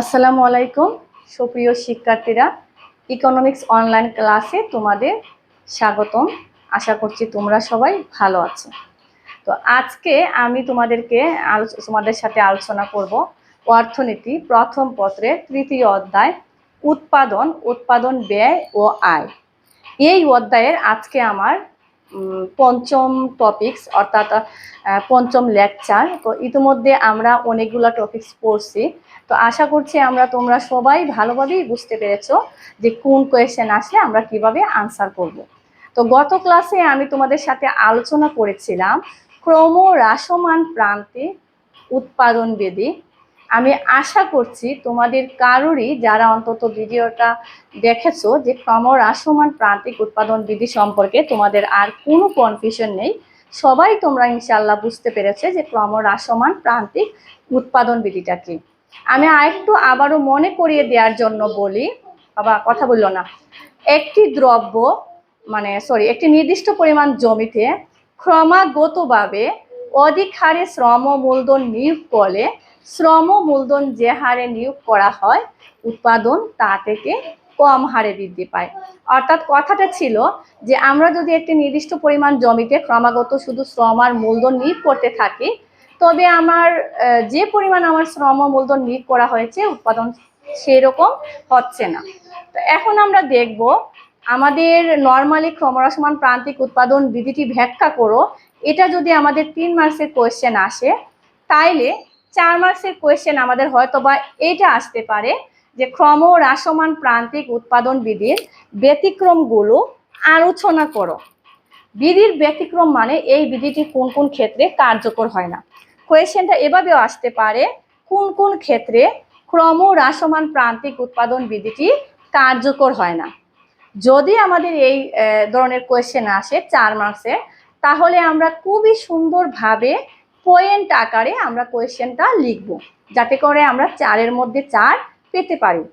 আসসালামু আলাইকুম, সুপ্রিয় শিক্ষার্থীরা। ইকোনমিক্স অনলাইন ক্লাসে তোমাদের স্বাগতম। আশা করছি তোমরা সবাই ভালো আছো। তো আজকে আমি তোমাদেরকে তোমাদের সাথে আলোচনা করব অর্থনীতি প্রথম পত্রে তৃতীয় অধ্যায়, উৎপাদন উৎপাদন ব্যয় ও আয়। এই অধ্যায়ের আজকে আমার পঞ্চম টপিকস অর্থাৎ পঞ্চম লেকচার তো ইতিমধ্যে আমরা অনেকগুলো টপিকস পড়ছি। তো আশা করছি আমরা তোমরা সবাই ভালোভাবেই বুঝতে পেরেছ যে কোন কোয়েশ্চেন আসলে আমরা কীভাবে আনসার করব। তো গত ক্লাসে আমি তোমাদের সাথে আলোচনা করেছিলাম ক্রমহ্রাসমান প্রান্তিক উৎপাদন বেদি আমি আশা করছি তোমাদের কারোরই যারা অন্তত ভিডিওটা দেখেছ যে ক্রমহ্রাসমান প্রান্তিক উৎপাদন বিধি সম্পর্কে তোমাদের আর কোনো কনফিউশন নেই, সবাই তোমরা ইনশাল্লাহ বুঝতে পেরেছে যে ক্রমহ্রাসমান প্রান্তিক উৎপাদন বিধিটা কি আমি আরেকটু আবারও মনে করিয়ে দেওয়ার জন্য বলি, বাবা, কথা বলল না। একটি দ্রব্য মানে সরি একটি নির্দিষ্ট পরিমাণ জমিতে ক্রমাগতভাবে অধিক হারে শ্রম মূলধন নিয়োগ করলে শ্রম মূলধন যে হারে নিয়োগ করা হয়, উৎপাদন তা থেকে কম হারে বৃদ্ধি পায়। অর্থাৎ কথাটা ছিল যে, আমরা যদি একটি নির্দিষ্ট পরিমাণ জমিতে ক্রমাগত শুধু শ্রম আর মূলধন নিয়োগ করতে থাকি, তবে আমার যে পরিমাণ আমার শ্রম মূলধন নিয়োগ করা হয়েছে, উৎপাদন সেরকম হচ্ছে না। তো এখন আমরা দেখব, আমাদের নর্মালি ক্রমহ্রাসমান প্রান্তিক উৎপাদন বিধিটি ব্যাখ্যা করো। এটা যদি আমাদের তিন মার্কসের কোয়েশ্চেন আসে, তাইলে চার মার্কসের কোয়েশ্চেন আমাদের হয়তো বা এইটা আসতে পারে যে ক্রমহ্রাসমান প্রান্তিক উৎপাদন বিধির ব্যতিক্রমগুলো আলোচনা করো। বিধির ব্যতিক্রম মানে এই বিধিটি কোন কোন ক্ষেত্রে কার্যকর হয় না। কোয়েশ্চেনটা এভাবেও আসতে পারে, কোন কোন ক্ষেত্রে ক্রমহ্রাসমান প্রান্তিক উৎপাদন বিধিটি কার্যকর হয় না। যদি আমাদের এই ধরনের কোয়েশ্চেন আসে চার মার্কসের তাহলে আমরা খুবই সুন্দরভাবে পয়েন্ট আকারে আমরা কোয়েশ্চেনটা লিখব। যাতে করে আমরা চারের মধ্যে চার পেতে পারি।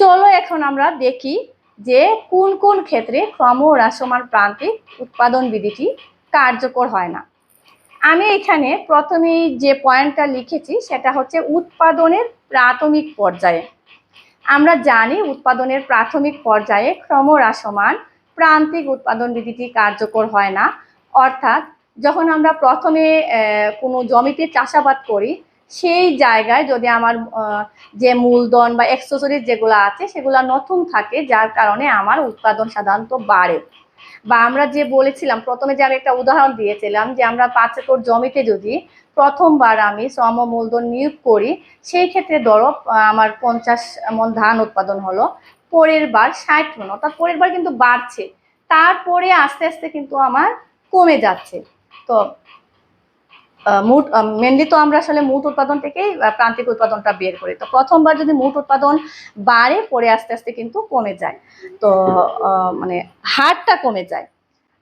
চলো এখন আমরা দেখি যে কোন কোন ক্ষেত্রে ক্রমহ্রাসমান প্রান্তিক উৎপাদন বিধিটি কার্যকর হয় না। আমি এখানে প্রথমেই যে পয়েন্টটা লিখেছি, সেটা হচ্ছে উৎপাদনের প্রাথমিক পর্যায়ে। আমরা জানি উৎপাদনের প্রাথমিক পর্যায়ে ক্রমহ্রাসমান প্রান্তিক উৎপাদন বিধিটি কার্যকর হয় না। অর্থাৎ যখন আমরা প্রথমে কোনো জমিতে চাষাবাদ করি, সেই জায়গায় যদি আমার যে মূলধন বা অ্যাক্সেসরিজ যেগুলো আছে, সেগুলো নতুন থাকে, যার কারণে আমার উৎপাদন সাধারণত বাড়ে। বা আমরা যে বলেছিলাম, প্রথমে যে আমি একটা উদাহরণ দিয়েছিলাম যে আমরা পাঁচ একর জমিতে যদি প্রথমবার আমি শ্রম মূলধন নিয়োগ করি, সেই ক্ষেত্রে ধরো আমার পঞ্চাশ মন ধান উৎপাদন হলো, পরের বার ষাট মন, অর্থাৎ পরের বার কিন্তু বাড়ছে। তারপরে আস্তে আস্তে কিন্তু আমার কমে যাচ্ছে। তো মোট মেনলি তো আমরা আসলে মোট উৎপাদন থেকেই প্রান্তিক উৎপাদনটা বের করি। তো প্রথমবার যদি মুট উৎপাদন বাড়ে, পরে আস্তে আস্তে কিন্তু কমে যায়। তো মানে হারটা কমে যায়।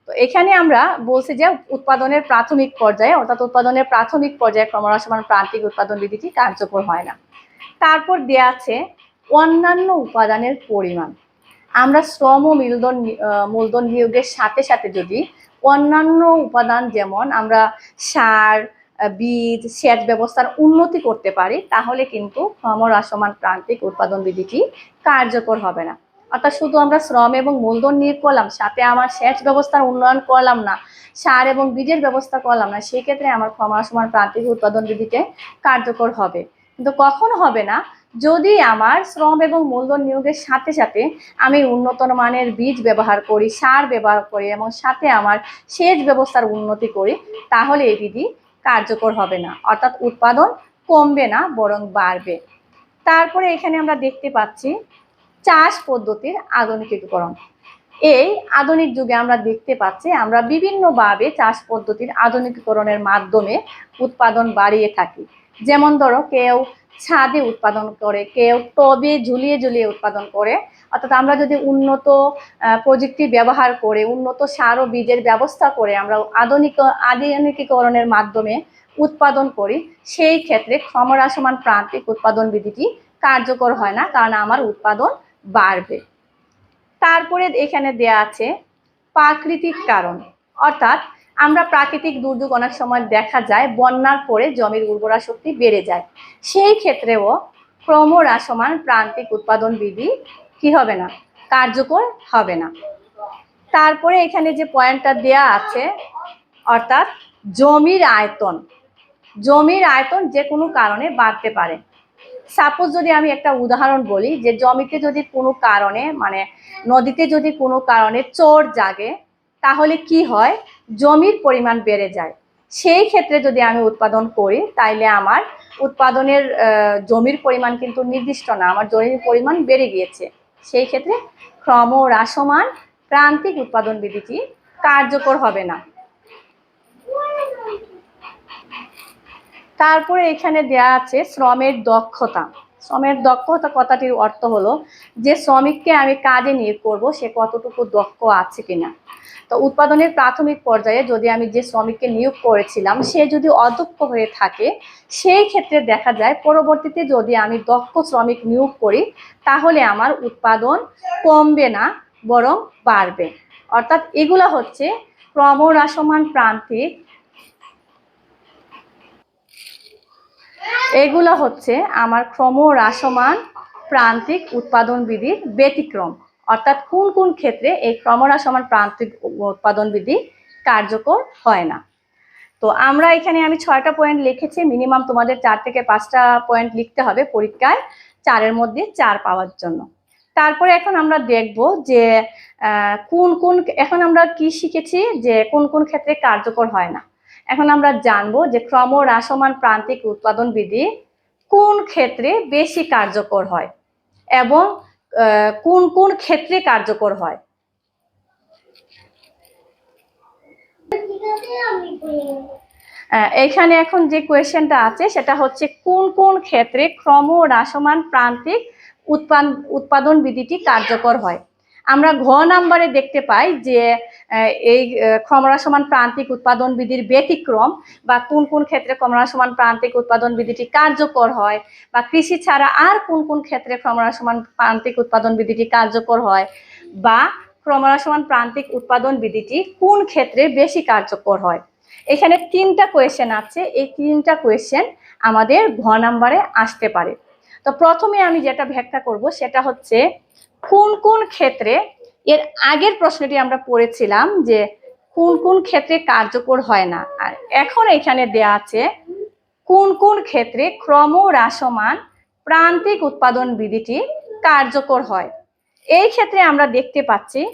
তো এখানে আমরা বলছি যে উৎপাদনের প্রাথমিক পর্যায়ে, অর্থাৎ উৎপাদনের প্রাথমিক পর্যায়ে ক্রমহ্রাসমান প্রান্তিক উৎপাদন বিধিটি কার্যকর হয় না। তারপর দেয়া আছে অন্যান্য উপাদানের পরিমাণ। আমরা শ্রম ও মূলধন মূলধন নিয়োগের সাথে সাথে যদি অন্যান্য উপাদান যেমন আমরা সার বীজ, সেচ ব্যবস্থার উন্নতি করতে পারি, তাহলে কিন্তু ক্রমহ্রাসমান প্রান্তিক উৎপাদন বিধিটি কার্যকর হবে না। অর্থাৎ শুধু আমরা শ্রম এবং মূলধন নিয়োগ করলাম, সাথে আমার সেচ ব্যবস্থার উন্নয়ন করলাম না, সার এবং বীজের ব্যবস্থা করলাম না, সেক্ষেত্রে আমার ক্রমহ্রাসমান প্রান্তিক উৎপাদন বিধিতে কার্যকর হবে। কিন্তু কখন হবে না? যদি আমার শ্রম এবং মূলধন নিয়োগের সাথে সাথে আমি উন্নত মানের বীজ ব্যবহার করি, সার ব্যবহার করি এবং সাথে আমার সেচ ব্যবস্থার উন্নতি করি, তাহলে এই বিধি কার্যকর হবে না। অর্থাৎ উৎপাদন কমবে না, বরং বাড়বে। তারপরে এখানে আমরা দেখতে পাচ্ছি চাষ পদ্ধতির আধুনিকীকরণ। এই আধুনিক যুগে আমরা দেখতে পাচ্ছি আমরা বিভিন্নভাবে চাষ পদ্ধতির আধুনিকীকরণের মাধ্যমে উৎপাদন বাড়িয়ে থাকি। যেমন ধরো কেউ ছাদে উৎপাদন করে, কেউ টবে ঝুলিয়ে ঝুলিয়ে উৎপাদন করে, অর্থাৎ আমরা যদি উন্নত প্রযুক্তি ব্যবহার করে, উন্নত সার ও বীজের ব্যবস্থা করে আমরা আধুনিক, আধুনিকীকরণের মাধ্যমে উৎপাদন করি, সেই ক্ষেত্রে ক্রমহ্রাসমান প্রান্তিক উৎপাদন বিধিটি কার্যকর হয় না, কারণ আমার উৎপাদন বাড়বে। তারপরে এখানে দেয়া আছে প্রাকৃতিক কারণ, অর্থাৎ আমরা প্রাকৃতিক দুর্যোগ অনেক সময় দেখা যায়, বন্যার পরে জমির উর্বরা শক্তি বেড়ে যায়। সেই ক্ষেত্রেও ক্রমহ্রাসমান প্রান্তিক উৎপাদন বিধি কি হবে না? কার্যকর হবে না। তারপরে এখানে যে পয়েন্টটা দেয়া আছে, অর্থাৎ জমির আয়তন। জমির আয়তন যে কোনো কারণে বাড়তে পারে। সাপোজ যদি আমি একটা উদাহরণ বলি যে জমিতে যদি কোনো কারণে মানে নদীতে যদি কোনো কারণে চোর জাগে তাহলে কি হয়? জমির পরিমাণ বেড়ে যায়। সেই ক্ষেত্রে যদি আমি উৎপাদন করি, তাইলে আমার উৎপাদনের জমির পরিমাণ কিন্তু নির্দিষ্ট না, আমার জমির পরিমাণ বেড়ে গিয়েছে। সেই ক্ষেত্রে ক্রমহ্রাসমান প্রান্তিক উৎপাদন বিধিটি কার্যকর হবে না। তারপরে এখানে দেয়া আছে শ্রমের দক্ষতা। শ্রমের দক্ষতা কথাটির অর্থ হলো যে শ্রমিককে আমি কাজে নিয়োগ করব, সে কতটুকু দক্ষ আছে কিনা। তো উৎপাদনের প্রাথমিক পর্যায়ে যদি আমি যে শ্রমিককে নিয়োগ করেছিলাম, সে যদি অদক্ষ হয়ে থাকে, সেই ক্ষেত্রে দেখা যায় পরবর্তীতে যদি আমি দক্ষ শ্রমিক নিয়োগ করি, তাহলে আমার উৎপাদন কমবে না, বরং বাড়বে। অর্থাৎ এগুলো হচ্ছে ক্রমহ্রাসমান প্রান্তিক এগুলো হচ্ছে আমার ক্রমহ্রাসমান প্রান্তিক উৎপাদন বিধির ব্যতিক্রম। অর্থাৎ কোন কোন ক্ষেত্রে এই ক্রমহ্রাসমান প্রান্তিক উৎপাদন বিধি কার্যকর হয় না। তো আমরা এখানে আমি ছয়টা পয়েন্ট লিখেছি মিনিমাম তোমাদের চার থেকে পাঁচটা পয়েন্ট লিখতে হবে পরীক্ষায়, চারের মধ্যে চার পাওয়ার জন্য। তারপরে এখন আমরা দেখব যে কোন কোন, এখন আমরা কি শিখেছি যে কোন কোন ক্ষেত্রে কার্যকর হয় না। এখন আমরা জানব যে ক্রম ক্রমহ্রাসমান প্রান্তিক উৎপাদন বিধি কোন ক্ষেত্রে বেশি কার্যকর হয় এবং কোন কোন ক্ষেত্রে কার্যকর হয়? আহ, এইখানে এখন যে কোয়েশ্চেনটা আছে সেটা হচ্ছে কোন কোন ক্ষেত্রে ক্রম ক্রমহ্রাসমান প্রান্তিক উৎপাদন উৎপাদন বিধিটি কার্যকর হয়? আমরা ঘ নাম্বারে দেখতে পাই যে এই আহ, ক্রমহ্রাসমান প্রান্তিক উৎপাদন বিধির ব্যতিক্রম বা কোন কোন ক্ষেত্রে ক্রমহ্রাসমান প্রান্তিক উৎপাদন বিধিটি কার্যকর হয় বা কৃষি ছাড়া আর কোন কোন ক্ষেত্রে ক্রমহ্রাসমান প্রান্তিক উৎপাদন বিধিটি কার্যকর হয় বা ক্রমহ্রাসমান প্রান্তিক উৎপাদন বিধিটি কোন ক্ষেত্রে বেশি কার্যকর হয়? এখানে তিনটা কোয়েশ্চেন আছে। এই তিনটা কোয়েশ্চেন আমাদের ঘ নাম্বারে আসতে পারে। তো প্রথমে আমি যেটা ব্যাখ্যা করব সেটা হচ্ছে কোন কোন ক্ষেত্রে এর আগের প্রশ্নটি আমরা পড়েছিলাম যে কোন কোন ক্ষেত্রে কার্যকর হয় না। আর এখন এখানে দেয়া আছে, কোন কোন ক্ষেত্রে ক্রম ক্রমহ্রাসমান প্রান্তিক উৎপাদন বিধিটি কার্যকর হয়। এই ক্ষেত্রে আমরা দেখতে পাচ্ছি,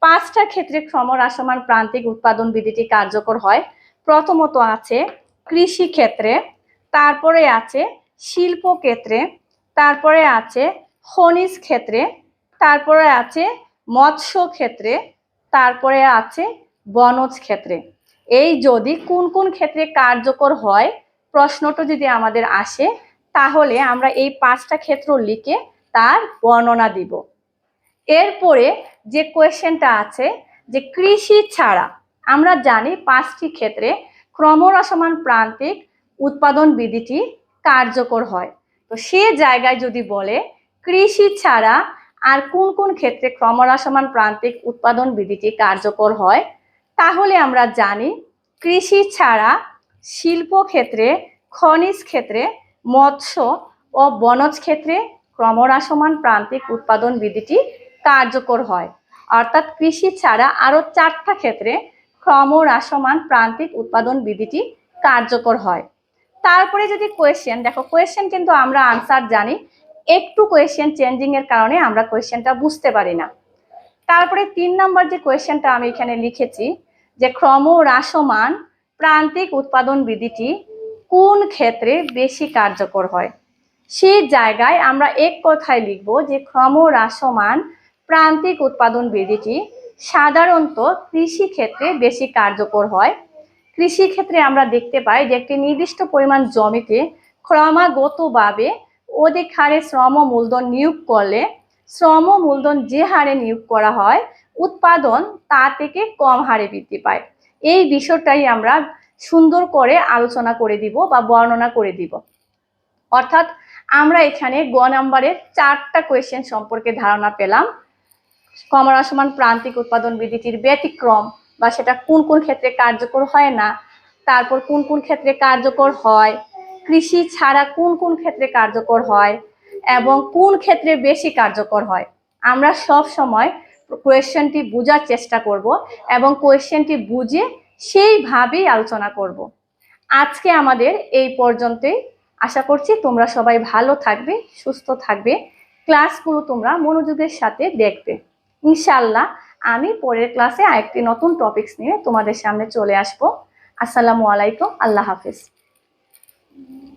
পাঁচটা ক্ষেত্রে ক্রম ক্রমহ্রাসমান প্রান্তিক উৎপাদন বিধিটি কার্যকর হয়। প্রথমত আছে কৃষি ক্ষেত্রে, তারপরে আছে শিল্প ক্ষেত্রে, তারপরে আছে খনিজ ক্ষেত্রে, তারপরে আছে মৎস্য ক্ষেত্রে তারপরে আছে বনজ ক্ষেত্রে এই যদি কোন কোন ক্ষেত্রে কার্যকর হয়, প্রশ্নটা যদি আমাদের আসে, তাহলে আমরা এই পাঁচটা ক্ষেত্র লিখে তার বর্ণনা দিব। এরপরে যে কোয়েশ্চেনটা আছে, যে কৃষি ছাড়া, আমরা জানি পাঁচটি ক্ষেত্রে ক্রমহ্রাসমান প্রান্তিক উৎপাদন বিধিটি কার্যকর হয়। তো সে জায়গায় যদি বলে, কৃষি ছাড়া আর কোন কোন ক্ষেত্রে ক্রমহ্রাসমান প্রান্তিক উৎপাদন বিধিটি কার্যকর হয়, তাহলে আমরা জানি কৃষি ছাড়া শিল্প ক্ষেত্রে, খনিজ ক্ষেত্রে, মৎস্য ও বনজ ক্ষেত্রে ক্রমহ্রাসমান প্রান্তিক উৎপাদন বিধিটি কার্যকর হয়। অর্থাৎ কৃষি ছাড়া আরও চারটা ক্ষেত্রে ক্রমহ্রাসমান প্রান্তিক উৎপাদন বিধিটি কার্যকর হয়। তারপরে যদি কোয়েশ্চেন দেখো কোয়েশ্চেন কিন্তু আমরা আনসার জানি একটু কোয়েশ্চেন চেঞ্জিং এর কারণে আমরা কোয়েশ্চেনটা বুঝতে পারি না। তারপরে তিন নম্বর যে কোয়েশ্চেনটা আমি এখানে লিখেছি, যে ক্রম ক্রমহ্রাসমান প্রান্তিক উৎপাদন বিধিটি কোন ক্ষেত্রে বেশি কার্যকর হয়? সেই জায়গায় আমরা এক কথায় লিখব যে ক্রম ক্রমহ্রাসমান প্রান্তিক উৎপাদন বিধিটি সাধারণত কৃষি ক্ষেত্রে বেশি কার্যকর হয়। কৃষি ক্ষেত্রে আমরা দেখতে পাই যে একটি নির্দিষ্ট পরিমাণ জমিতে ক্রমাগতভাবে অধিক হারে শ্রম মূলধন নিয়োগ করলে, শ্রম মূলধন যে হারে নিয়োগ করা হয়, উৎপাদন তা থেকে কম হারে বৃদ্ধি পায়। এই বিষয়টাই আমরা সুন্দর করে আলোচনা করে দিব বা বর্ণনা করে দিব। অর্থাৎ আমরা এখানে গ নাম্বারের চারটা কোয়েশ্চেন সম্পর্কে ধারণা পেলাম। কমরাসমান প্রান্তিক উৎপাদন বিধিটির ব্যতিক্রম বা সেটা কোন কোন ক্ষেত্রে কার্যকর হয় না, তারপর কোন কোন ক্ষেত্রে কার্যকর হয় কৃষি ছাড়া কোন কোন ক্ষেত্রে কার্যকর হয় এবং কোন ক্ষেত্রে বেশি কার্যকর হয়? আমরা সব সময় কোয়েশ্চেনটি বোঝার চেষ্টা করব এবং কোয়েশ্চেনটি বুঝে সেইভাবেই আলোচনা করব। আজকে আমাদের এই পর্যন্তই। আশা করছি তোমরা সবাই ভালো থাকবে, সুস্থ থাকবে। ক্লাসগুলো তোমরা মনোযোগের সাথে দেখবে। ইনশাল্লাহ আমি পরের ক্লাসে আরেকটি নতুন টপিকস নিয়ে তোমাদের সামনে চলে আসব। আসসালামু আলাইকুম, আল্লাহ হাফিজ। Mm-hmm.